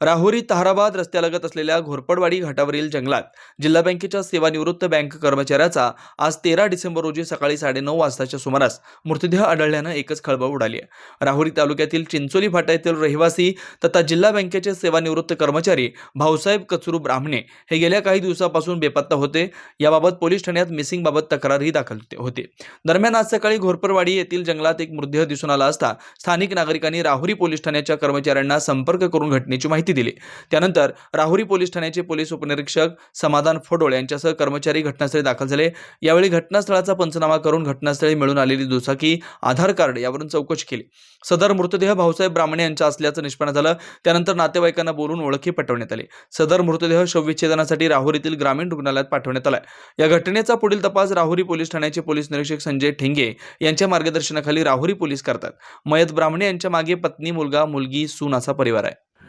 राहुरी ताहराबाद रस्त्यालगत असलेल्या घोरपडवाडी घाटावरील जंगलात जिल्हा बँकेच्या सेवानिवृत्त बँक कर्मचाऱ्याचा आज तेरा डिसेंबर रोजी सकाळी साडेनऊ वाजताच्या सुमारास मृतदेह आढळल्यानं एकच खळबळ उडाली आहे. राहुरी तालुक्यातील चिंचोली फाटा येथील रहिवासी तथा जिल्हा बँकेचे सेवानिवृत्त कर्मचारी भाऊसाहेब कचरू ब्राह्मणे हे गेल्या काही दिवसापासून बेपत्ता होते. याबाबत पोलीस ठाण्यात मिसिंग बाबत तक्रारही दाखल होते. दरम्यान आज सकाळी घोरपडवाडी येथील जंगलात एक मृतदेह दिसून आला असता स्थानिक नागरिकांनी राहुरी पोलीस ठाण्याच्या कर्मचाऱ्यांना संपर्क करून घटनेची माहिती दिली. त्यानंतर राहुरी पोलीस ठाण्याचे पोलीस उपनिरीक्षक समाधान फोडोळ यांच्यासह कर्मचारी घटनास्थळी दाखल झाले. यावेळी घटनास्थळाचा पंचनामा करून घटनास्थळी मिळून आलेली दुचाकी आधार कार्ड यावरून चौकशी केली. सदर मृतदेह भाऊसाहेब ब्राह्मणे यांचा असल्याचं निष्पन्न झालं. त्यानंतर नातेवाईकांना बोलून ओळखी पटवण्यात आली. सदर मृतदेह शवविच्छेदनासाठी राहुरीतील ग्रामीण रुग्णालयात पाठवण्यात आला या घटनेचा पुढील तपास राहुरी पोलीस ठाण्याचे पोलीस निरीक्षक संजय ठेंगे यांच्या मार्गदर्शनाखाली राहुरी पोलीस करतात. मयत ब्राह्मणे यांच्या मागे पत्नी मुलगा मुलगी सून असा परिवार आहे.